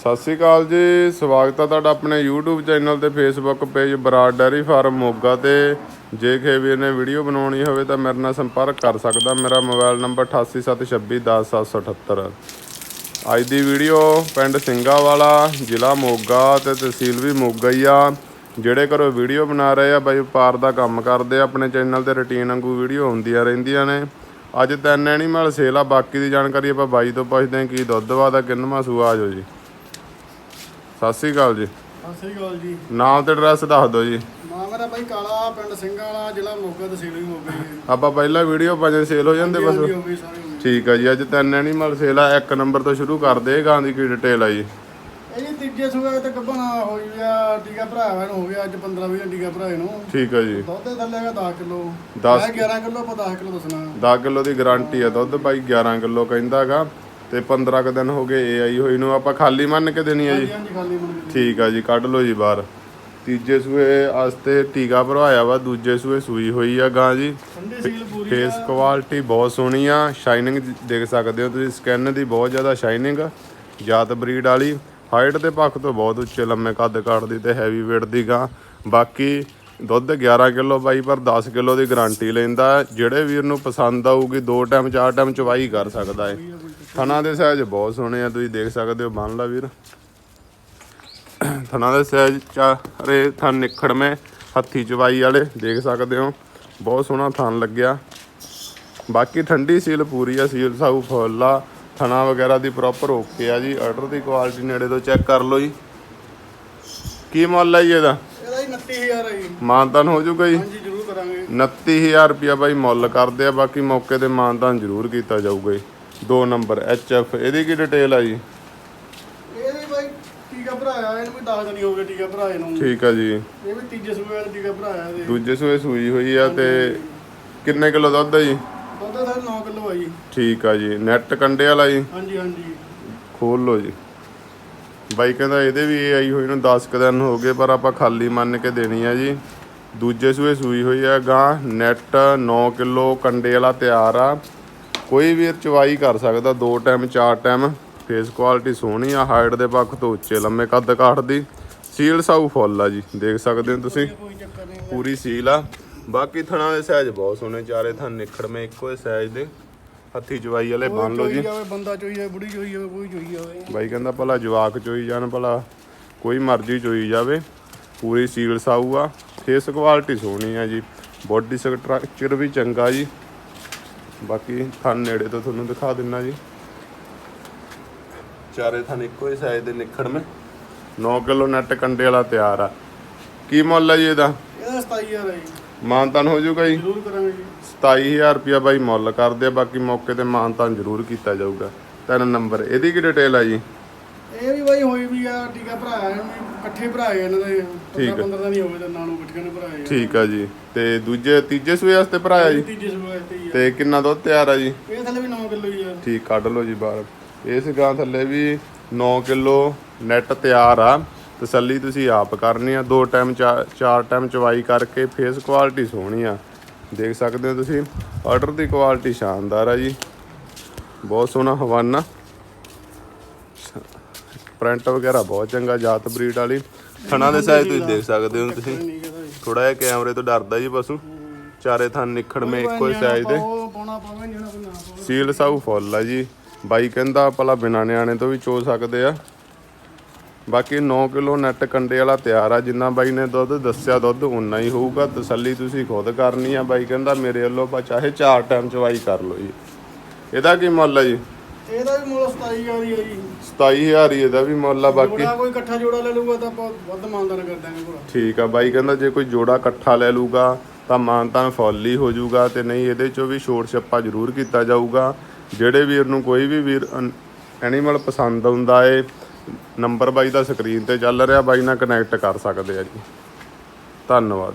ਸਤਿ ਸ੍ਰੀ ਅਕਾਲ ਜੀ, ਸਵਾਗਤ ਹੈ ਤੁਹਾਡਾ ਆਪਣੇ YouTube ਚੈਨਲ ਤੇ Facebook page Brar dairy farm Moga ਤੇ। ਜੇ ਕਿਸੇ ਵੀ ਨੇ ਵੀਡੀਓ ਬਣਾਉਣੀ ਹੋਵੇ ਤਾਂ ਮੇਰੇ ਨਾਲ ਸੰਪਰਕ ਕਰ ਸਕਦਾ, ਮੇਰਾ ਮੋਬਾਈਲ ਨੰਬਰ 8876210778 ਅੱਜ ਦੀ ਵੀਡੀਓ ਪਿੰਡ ਸਿੰਘਾਵਾਲਾ, ਜ਼ਿਲ੍ਹਾ ਮੋਗਾ ਤੇ ਤਹਿਸੀਲ ਵੀ ਮੋਗਾ ਹੀ ਆ। ਜਿਹੜੇ ਘਰੋਂ ਵੀਡੀਓ ਬਣਾ ਰਹੇ ਆ, ਬਾਈ ਵਪਾਰ ਦਾ ਕੰਮ ਕਰਦੇ ਆ, ਆਪਣੇ ਚੈਨਲ ਤੇ ਰੁਟੀਨ ਵਾਂਗੂ ਵੀਡੀਓ ਹੁੰਦੀਆਂ ਰਹਿੰਦੀਆਂ ਨੇ। ਅੱਜ ਤਿੰਨ ਐਨੀਮਲ ਸੇਲ ਆ, ਬਾਕੀ ਦੀ ਜਾਣਕਾਰੀ ਆਪਾਂ ਬਾਈ ਤੋਂ ਪੁੱਛਦੇ ਹਾਂ, ਕੀ ਦੁੱਧ ਵਾ ਦਾ ਕਿੰਨਵਾਂ ਸੂਆ ਆ ਜਾਓ ਜੀ। ਸਤਿ ਸ੍ਰੀ ਅਕਾਲ ਜੀ। ਸਤਿ ਸ੍ਰੀ ਅਕਾਲ ਜੀ। ਨਾਮ ਤੇ ਐਡਰੈਸ ਦੱਸ ਦਿਓ ਜੀ। ਨਾਮ ਮੇਰਾ ਬਾਈ ਕਾਲਾ ਪਿੰਡ ਸਿੰਘਾਂ ਵਾਲਾ ਜ਼ਿਲ੍ਹਾ ਮੋਗਾ ਤਹਿਸੀਲ ਵੀ ਮੋਗਾ ਹੀ ਹੈ ਆਪਾਂ ਪਹਿਲਾਂ ਵੀਡੀਓ ਪਾਜੇ ਸੇਲ ਹੋ ਜਾਂਦੇ ਬਸ। ਹੋ ਗਈ ਸਾਰੀ ਹੋ ਠੀਕ ਆ ਜੀ ਅੱਜ ਤਿੰਨ ਐਨੀਮਲ ਸੇਲ ਆ ਇੱਕ ਨੰਬਰ ਤੋਂ ਸ਼ੁਰੂ ਕਰਦੇ ਇਹ ਗਾਂ ਦੀ ਕੀ ਡਿਟੇਲ ਆ ਜੀ। ਇਹ ਜੀ ਤੀਜੇ ਸੂਏ ਤੇ ਗੱਭਣਾ ਹੋਈ ਗਿਆ ਟੀਕਾ ਭਰਾਵਾ ਨੂੰ ਹੋ ਗਿਆ ਅੱਜ 15 20 ਟੀਕਾ ਭਰਾਏ ਨੂੰ। ਠੀਕ ਆ ਜੀ। ਦੁੱਧ ਦੇ ਥੱਲੇ ਹੈਗਾ 10 ਕਿਲੋ। ਦਸ- ਮੈਂ 11 ਕਿਲੋ ਪਰ 10 ਕਿਲੋ ਦੱਸਣਾ। 10 ਕਿਲੋ ਦੀ ਗਾਰੰਟੀ ਆ ਦੁੱਧ ਬਾਈ 11 ਕਿਲੋ ਕਹਿੰਦਾਗਾ ਤੇ 15 ਕੁ ਦਿਨ ਹੋ ਗਏ ਇਹ ਆਈ ਹੋਈ ਨੂੰ ਆਪਾਂ ਖਾਲੀ ਮੰਨ ਕੇ ਦੇਣੀ ਆ ਜੀ? ਹਾਂਜੀ ਖਾਲੀ ਠੀਕ ਆ ਜੀ ਕੱਢ ਲਓ ਜੀ ਬਾਹਰ। ਤੀਜੇ ਸੂਏ ਵਾਸਤੇ ਟੀਕਾ ਭਰਵਾਇਆ ਵਾ ਦੂਜੇ ਸੂਏ ਸੂਈ ਹੋਈ ਆ ਗਾਂ ਜੀ। ਫੇਸ ਕੁਆਲਿਟੀ ਬਹੁਤ ਸੋਹਣੀ ਆ ਸ਼ਾਈਨਿੰਗ ਦੇਖ ਸਕਦੇ ਹੋ ਤੁਸੀਂ ਸਕਿਨ ਦੀ ਬਹੁਤ ਜ਼ਿਆਦਾ ਸ਼ਾਈਨਿੰਗ ਜਾਤ ਬਰੀਡ ਵਾਲੀ। ਹਾਈਟ ਦੇ ਪੱਖ ਤੋਂ ਬਹੁਤ ਉੱਚੇ ਲੰਮੇ ਕੱਦ ਕਾਠ ਦੀ ਤੇ ਹੈਵੀ weight ਦੀ ਗਾਂ। ਬਾਕੀ ਦੁੱਧ 11 ਕਿਲੋ ਬਾਈ ਪਰ 10 ਕਿਲੋ ਦੀ ਗਾਰੰਟੀ ਲੈਂਦਾ ਜਿਹੜੇ ਵੀਰ ਨੂੰ ਪਸੰਦ ਆਊਗੀ, ਦੋ ਟਾਈਮ, ਚਾਰ ਟਾਈਮ ਚਵਾਈ ਕਰ ਸਕਦਾ ਹੈ। ਥਣਾ ਦੇ ਸਾਈਜ਼ ਬਹੁਤ ਸੋਹਣੇ ਆ, ਤੁਸੀਂ ਦੇਖ ਸਕਦੇ ਹੋ, ਬੰਨ ਲਾ ਵੀਰ। ਥਣਾ ਦੇ ਸਾਈਜ਼ ਚਾਰੇ ਥਣ ਮੈਂ ਹੱਥੀ ਚਵਾਈ ਵਾਲੇ, ਦੇਖ ਸਕਦੇ ਹੋ। ਬਹੁਤ ਸੋਹਣਾ ਥਣ ਲੱਗਿਆ। ਬਾਕੀ ਠੰਡੀ ਸੀਲ ਪੂਰੀ ਆ, ਸੀਲ ਸਾਊ ਫੁੱਲ ਆ। ਥਣਾ ਵਗੈਰਾ ਦੀ ਪ੍ਰੋਪਰ ਓਕੇ ਆ ਜੀ। ਆਰਡਰ ਦੀ ਕੁਆਲਿਟੀ ਨੇੜੇ ਤੋਂ ਚੈੱਕ ਕਰ ਲਓ ਜੀ। ਕੀ ਮੁੱਲ ਹੈ ਜੀ ਇਹਦਾ? 29000 ਹੈ ਜੀ। ਮਾਨਤਾਨ ਹੋ ਜਾਊਗਾ ਜੀ। ਹਾਂਜੀ ਜ਼ਰੂਰ ਕਰਾਂਗੇ। 29000 ਰੁਪਿਆ ਬਾਈ ਮੁੱਲ ਕਰਦੇ ਆ ਬਾਕੀ ਮੌਕੇ ਤੇ ਮਾਨਤਾਨ ਜ਼ਰੂਰ ਕੀਤਾ ਜਾਊਗਾ ਜੀ। ਦੋ ਨੰਬਰ ਐਫ ਇਹਦੀ ਕੀ ਡਿਟੇਲ ਆ ਜੀ? ਇਹਦੇ ਬਾਈ ਟੀਕਾ ਭਰਾਇਆ ਇਹਨੂੰ ਵੀ 10 ਦਿਨ ਹੀ ਹੋ ਗਏ ਟੀਕਾ ਭਰਾਏ ਨੂੰ। ਠੀਕ ਆ ਜੀ। ਇਹ ਵੀ ਤੀਜੇ ਸੂਏ ਵਾਲਾ ਟੀਕਾ ਭਰਾਇਆ ਇਹਦੇ। ਦੂਜੇ ਸੂਏ ਸੂਈ ਹੋਈ ਆ ਤੇ ਕਿੰਨੇ ਕਿਲੋ ਦੁੱਧ ਆ ਜੀ? ਦੁੱਧ ਦਾ 9 ਕਿਲੋ ਆ ਜੀ। ਠੀਕ ਆ ਜੀ। ਨੈਟ ਕੰਡੇ ਵਾਲਾ ਜੀ? ਹਾਂਜੀ ਹਾਂਜੀ। ਖੋਲ ਲਓ ਜੀ। ਬਾਈ ਕਹਿੰਦਾ ਇਹਦੇ ਵੀ ਇਹ ਆਈ ਹੋਈ ਨੂੰ 10 ਕੁ ਦਿਨ ਹੋ ਗਏ, ਪਰ ਆਪਾਂ ਖਾਲੀ ਮੰਨ ਕੇ ਦੇਣੀ ਆ ਜੀ। ਦੂਜੇ ਸੂਏ ਸੂਈ ਹੋਈ ਆ ਗਾਂ, ਨੈਟ 9 ਕਿਲੋ, ਕੰਡੇ ਵਾਲਾ ਤਿਆਰ ਆ। ਕੋਈ ਵੀ ਚਵਾਈ ਕਰ ਸਕਦਾ, ਦੋ ਟਾਈਮ, ਚਾਰ ਟਾਈਮ। ਫੇਸ ਕੁਆਲਿਟੀ ਸੋਹਣੀ ਆ, ਹਾਈਟ ਦੇ ਪੱਖ ਤੋਂ ਉੱਚੇ, ਲੰਮੇ ਕੱਦ ਕਾਠ ਦੀ। ਸੀਲ ਸਾਊ ਫੁੱਲ ਆ ਜੀ, ਦੇਖ ਸਕਦੇ ਹੋ ਤੁਸੀਂ। ਪੂਰੀ ਸੀਲ ਆ। ਬਾਕੀ ਥਣਾ ਦੇ ਸਾਈਜ਼ ਬਹੁਤ ਸੋਹਣੇ, ਚਾਰੇ ਥਣ ਨਿਖੜਵੇਂ ਇੱਕੋ ਹੀ ਸਾਈਜ਼ ਦੇ। ਹੱਥੀ ਚਵਾਈ ਵਾਲੇ ਬੰਨ ਲਓ ਜੀ। ਜਾਵੇ ਬੰਦਾ ਚੋਈ ਜਾਵੇ ਬੁੜੀ ਚੋਈ ਜਾਵੇ ਕੋਈ ਚੋਈ ਜਾਵੇ। ਬਾਈ ਕਹਿੰਦਾ ਭਲਾ ਜਵਾਕ ਚੋਈ ਜਾਣ ਭਲਾ ਕੋਈ ਮਰਜ਼ੀ ਚੋਈ ਜਾਵੇ। ਪੂਰੀ ਸੀਲ ਸਾਊ ਆ। ਫੇਸ ਕੁਆਲਿਟੀ ਸੋਹਣੀ ਆ ਜੀ। ਬੋਡੀ ਸਟਰਕਚਰ ਵੀ ਚੰਗਾ ਜੀ। ਬਾਕੀ ਥਣ ਨੇੜੇ ਤੋਂ ਤੁਹਾਨੂੰ ਦਿਖਾ ਦਿੰਨਾ ਜੀ। ਚਾਰੇ ਥਣ ਇੱਕੋ ਹੀ ਸਾਈਜ਼ ਦੇ ਨਿਖੜ ਮੇ 9 ਕਿਲੋ ਨੈਟ ਕੰਡੇ ਵਾਲਾ ਤਿਆਰ ਆ। ਕੀ ਮੁੱਲ ਹੈ ਜੀ ਇਹਦਾ? ਇਹਦਾ 27000 ਹੈ ਜੀ। ਮਾਨਤਾਨ ਹੋ ਜਾਊਗਾ ਜੀ। ਜ਼ਰੂਰ ਕਰਾਂਗੇ ਜੀ। 27000 ਰੁਪਿਆ ਬਾਈ ਮੁੱਲ ਕਰਦੇ ਆ ਬਾਕੀ ਮੌਕੇ ਤੇ ਮਾਨਤਾਨ ਜ਼ਰੂਰ ਕੀਤਾ ਜਾਊਗਾ। ਤਿੰਨ ਨੰਬਰ ਇਹਦੀ ਕੀ ਡਿਟੇਲ ਆ ਜੀ? ਇਹ ਵੀ ਬਾਈ ਹੋਈ ਵੀ ਆ ਟੀਕਾ ਇਹਨੂੰ ਵੀ ਇਕੱਠੇ ਭਰਾਏ ਇਹਨਾਂ ਦੇ। ਠੀਕ ਆ। 15 ਦਿਨ ਹੀ ਹੋ ਗਏ ਤੇ ਨਾਲੋਂ ਇਕੱਠੇ ਨੇ ਭਰਾਏ ਠੀਕ ਆ ਜੀ। ਤੇ ਦੂਜੇ ਤੀਜੇ ਸੂਏ ਵਾਸਤੇ ਭਰਾਇਆ ਜੀ? ਤੀਜੇ ਸੂਏ ਤੇ ਹੀ ਆ। ਤੇ ਕਿੰਨਾ ਦੁੱਧ ਤਿਆਰ ਆ ਜੀ? ਇਹ ਥੱਲੇ ਵੀ 9 ਕਿਲੋ ਹੀ ਆ। ਠੀਕ ਕੱਢ ਲਓ ਜੀ ਬਾਹਰ। ਇਸ ਗਾਂ ਥੱਲੇ ਵੀ 9 ਕਿਲੋ ਨੈਟ ਤਿਆਰ ਆ। ਤਸੱਲੀ ਤੁਸੀਂ ਆਪ ਕਰਨੀ ਆ ਦੋ ਟਾਈਮ ਚਾਰ ਟਾਈਮ ਚਵਾਈ ਕਰਕੇ ਫੇਸ ਕੁਆਲਿਟੀ ਸੋਹਣੀ ਆ। ਦੇਖ ਸਕਦੇ ਹੋ ਤੁਸੀਂ ਆਰਡਰ ਦੀ ਕੁਆਲਿਟੀ ਸ਼ਾਨਦਾਰ ਆ ਜੀ। ਬਹੁਤ ਸੋਹਣਾ ਹਵਾਨਾ। ਪ੍ਰਿੰਟ ਵਗੈਰਾ ਬਹੁਤ ਚੰਗਾ ਜਾਤ ਬਰੀਡ ਵਾਲੀ। ਥਣਾ ਦੇ ਸਾਈਜ਼ ਤੁਸੀਂ ਦੇਖ ਸਕਦੇ ਹੋ ਤੁਸੀਂ। ਥੋੜਾ ਜਿਹਾ ਕੈਮਰੇ ਤੋਂ ਡਰਦਾ ਜੀ ਪਸ਼ੂ। ਚਾਰੇ ਥਣ ਨਿਖੜਵੇਂ ਇੱਕੋ ਹੀ ਸਾਈਜ਼ ਦੇ। ਸੀਲ ਸਾਊ ਫੁੱਲ ਆ ਜੀ। ਬਾਈ ਕਹਿੰਦਾ ਭਲਾ ਬਿਨਾ ਨਿਆਣੇ ਤੋਂ ਵੀ ਚੋ ਸਕਦੇ ਆ। ਬਾਕੀ 9 ਕਿਲੋ ਨੈਟ ਕੰਡੇ ਵਾਲਾ ਤਿਆਰ ਆ ਜਿੰਨਾ ਬਾਈ ਨੇ ਦੁੱਧ ਦੱਸਿਆ ਦੁੱਧ ਉਨਾ ਹੀ ਹੋਊਗਾ। ਤਸੱਲੀ ਤੁਸੀਂ ਖੁਦ ਕਰਨੀ ਆ। ਬਾਈ ਕਹਿੰਦਾ ਮੇਰੇ ਵੱਲੋਂ ਆਪਾਂ ਚਾਹੇ ਚਾਰ ਟਾਈਮ ਚਵਾਈ ਕਰ ਲਓ ਜੀ। ਇਹਦਾ ਕੀ ਮੁੱਲ ਆ ਜੀ? ਇਹਦਾ ਵੀ ਮੁੱਲ 27000 ਹੀ ਆ ਜੀ। 27000 ਹੀ ਇਹਦਾ ਵੀ ਮੁੱਲ ਆ ਬਾਕੀ। ਜੋੜਾ ਕੋਈ ਇਕੱਠਾ ਜੋੜਾ ਲੈ ਲੂਗਾ ਤਾਂ ਆਪਾਂ ਵੱਧ ਮਾਨਦਾਨ ਕਰ ਦਾਂਗੇ ਭਰਾ ਠੀਕ ਆ ਬਾਈ ਕਹਿੰਦਾ ਜੇ ਕੋਈ ਜੋੜਾ ਇਕੱਠਾ ਲੈ ਲੂਗਾ ਤਾਂ ਮਾਨਤਾਨ ਫੁੱਲ ਹੀ ਹੋ ਜਾਊਗਾ ਤੇ ਨਹੀਂ ਇਹਦੇ ਚੋਂ ਵੀ ਛੋਟ ਛੱਪਾ ਜ਼ਰੂਰ ਕੀਤਾ ਜਾਊਗਾ। ਜਿਹੜੇ ਵੀਰ ਨੂੰ ਕੋਈ ਵੀ ਵੀਰ ਐਨੀਮਲ ਪਸੰਦ ਆਉਂਦਾ ਏ ਨੰਬਰ ਬਾਈ ਦਾ ਸਕਰੀਨ ਤੇ ਚੱਲ ਰਿਹਾ, ਬਾਈ ਨਾਲ ਕਨੈਕਟ ਕਰ ਸਕਦੇ ਆ ਜੀ। ਧੰਨਵਾਦ